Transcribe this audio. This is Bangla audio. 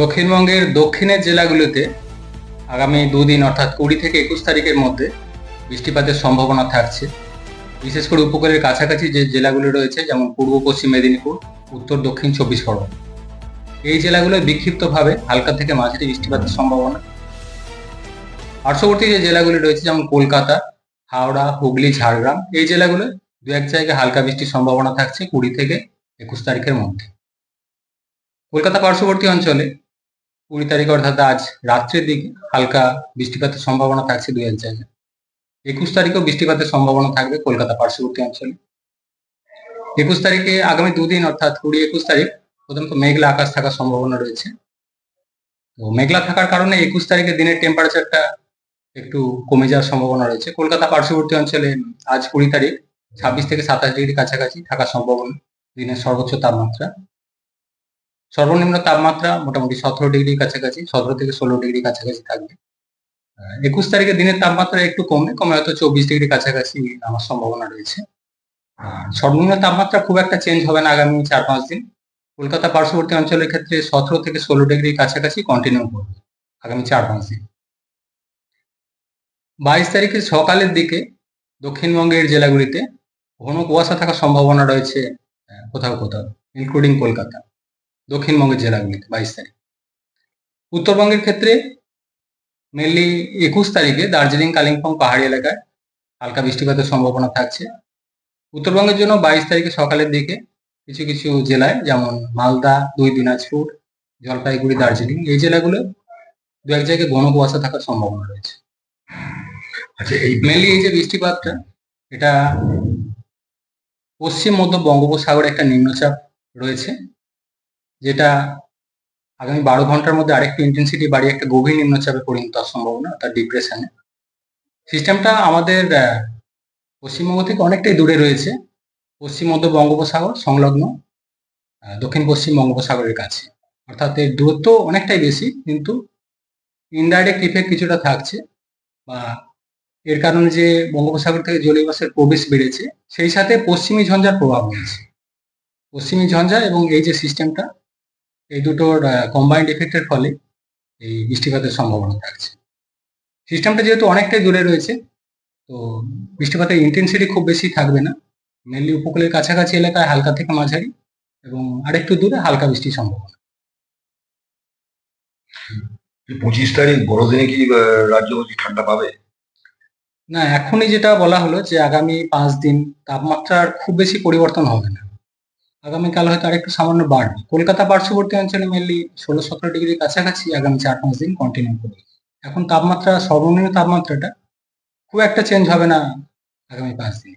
দক্ষিণবঙ্গের দক্ষিণের জেলাগুলোতে আগামী দুদিন, অর্থাৎ কুড়ি থেকে একুশ তারিখের মধ্যে বৃষ্টিপাতের সম্ভাবনা থাকছে। বিশেষ করে উপকূলের কাছাকাছি যে জেলাগুলো রয়েছে, যেমন পূর্ব, পশ্চিম মেদিনীপুর, উত্তর, দক্ষিণ, চব্বিশ পরগনা। এই জেলাগুলোয় বিক্ষিপ্তভাবে হালকা থেকে মাঝারি বৃষ্টিপাতের সম্ভাবনা। পার্শ্ববর্তী যে জেলাগুলি রয়েছে, যেমন কলকাতা, হাওড়া, হুগলি, ঝাড়গ্রাম, এই জেলাগুলো দু এক জায়গায় হালকা বৃষ্টির সম্ভাবনা থাকছে কুড়ি থেকে একুশ তারিখের মধ্যে। কলকাতা পার্শ্ববর্তী অঞ্চলে কুড়ি তারিখ অর্থাৎ আজ রাত্রের দিকে হালকা বৃষ্টিপাতের সম্ভাবনা থাকছে দু এক জায়গায়। একুশ তারিখেও বৃষ্টিপাতের সম্ভাবনা থাকবে কলকাতা পার্শ্ববর্তী অঞ্চলে। একুশ তারিখে আগামী দুদিন অর্থাৎ কুড়ি একুশ তারিখ প্রথমত মেঘলা আকাশ থাকার সম্ভাবনা রয়েছে। তো মেঘলা থাকার কারণে একুশ তারিখে দিনের টেম্পারেচারটা একটু কমে যাওয়ার সম্ভাবনা রয়েছে। কলকাতা পার্শ্ববর্তী অঞ্চলে আজ কুড়ি তারিখ, ছাব্বিশ থেকে সাতাশ ডিগ্রি কাছাকাছি থাকার সম্ভাবনা, দিনের সর্বোচ্চ তাপমাত্রা। সর্বনিম্ন তাপমাত্রা মোটামুটি সতেরো ডিগ্রি কাছাকাছি, সতেরো থেকে ষোলো ডিগ্রি কাছাকাছি থাকবে। একুশ তারিখে দিনের তাপমাত্রা একটু কমে কমে হয়তো চব্বিশ ডিগ্রি কাছাকাছি আমার সম্ভাবনা রয়েছে। সর্বনিম্ন তাপমাত্রা খুব একটা চেঞ্জ হবে না আগামী চার পাঁচ দিন। কলকাতা পার্শ্ববর্তী অঞ্চলের ক্ষেত্রে সতেরো থেকে ষোলো ডিগ্রি কাছাকাছি কন্টিনিউ করবে আগামী চার পাঁচ দিন। বাইশ তারিখে সকালের দিকে দক্ষিণবঙ্গের জেলাগুলিতে ঘন কুয়াশা থাকার সম্ভাবনা রয়েছে কোথাও কোথাও ইনক্লুডিং কলকাতা। দক্ষিণবঙ্গের জেলাগুলিতে বাইশ তারিখ। উত্তরবঙ্গের ক্ষেত্রে মেনলি একুশ তারিখে দার্জিলিং, কালিম্পং পাহাড়ি এলাকায় হালকা বৃষ্টিপাতের সম্ভাবনা থাকছে। উত্তরবঙ্গের জন্য বাইশ তারিখে সকালের দিকে কিছু কিছু জেলায়, যেমন মালদা, দুই দিনাজপুর, জলপাইগুড়ি, দার্জিলিং, এই জেলাগুলো দু এক জায়গায় ঘন কুয়াশা থাকার সম্ভাবনা রয়েছে। আচ্ছা এই মেনলি এই যে বৃষ্টিপাতটা, এটা পশ্চিম মধ্য বঙ্গোপসাগরে একটা নিম্নচাপ রয়েছে। যেটা আগামী বারো ঘণ্টার মধ্যে আরেকটু ইন্টেন্সিটি বাড়িয়ে একটা গভীর নিম্নচাপে পরিণত হওয়ার সম্ভাবনা, তার ডিপ্রেশনে সিস্টেমটা আমাদের পশ্চিমবঙ্গ থেকে অনেকটাই দূরে রয়েছে। পশ্চিম মধ্য বঙ্গোপসাগর সংলগ্ন দক্ষিণ পশ্চিম বঙ্গোপসাগরের কাছে। অর্থাৎ এর দূরত্ব অনেকটাই বেশি, কিন্তু ইনডাইরেক্ট ইফেক্ট কিছুটা থাকছে বা এর কারণে যে বঙ্গোপসাগর থেকে জলীয় বাষ্পের প্রবেশ বেড়েছে, সেই সাথে পশ্চিমী ঝঞ্ঝার প্রভাব রয়েছে পশ্চিমী ঝঞ্ঝা এবং এই যে সিস্টেমটা এই দুটোর কম্বাইন্ড এফেক্টের ফলে এই বৃষ্টিপাতের সম্ভাবনা থাকছে। সিস্টেমটা যেহেতু অনেকটাই দূরে রয়েছে তো বৃষ্টিপাতের ইন্টেন্সিটি খুব বেশি থাকবে না। মেনলি উপকূলের কাছাকাছি এলাকায় হালকা থেকে মাঝারি এবং আরেকটু দূরে হালকা বৃষ্টির সম্ভাবনা। পঁচিশ তারিখ বড়দিনে কি রাজ্যবাসী ঠান্ডা পাবে? না এখনই যেটা বলা হলো যে আগামী পাঁচ দিন তাপমাত্রার খুব বেশি পরিবর্তন হবে না। আগামীকাল হয়তো আরেকটু সামান্য বাড়বে। কলকাতা পার্শ্ববর্তী অঞ্চলে মেনলি ষোলো সতেরো ডিগ্রির কাছাকাছি আগামী চার পাঁচ দিন কন্টিনিউ করবে। এখন তাপমাত্রা সর্বনিম্ন তাপমাত্রাটা খুব একটা চেঞ্জ হবে না আগামী পাঁচ দিন।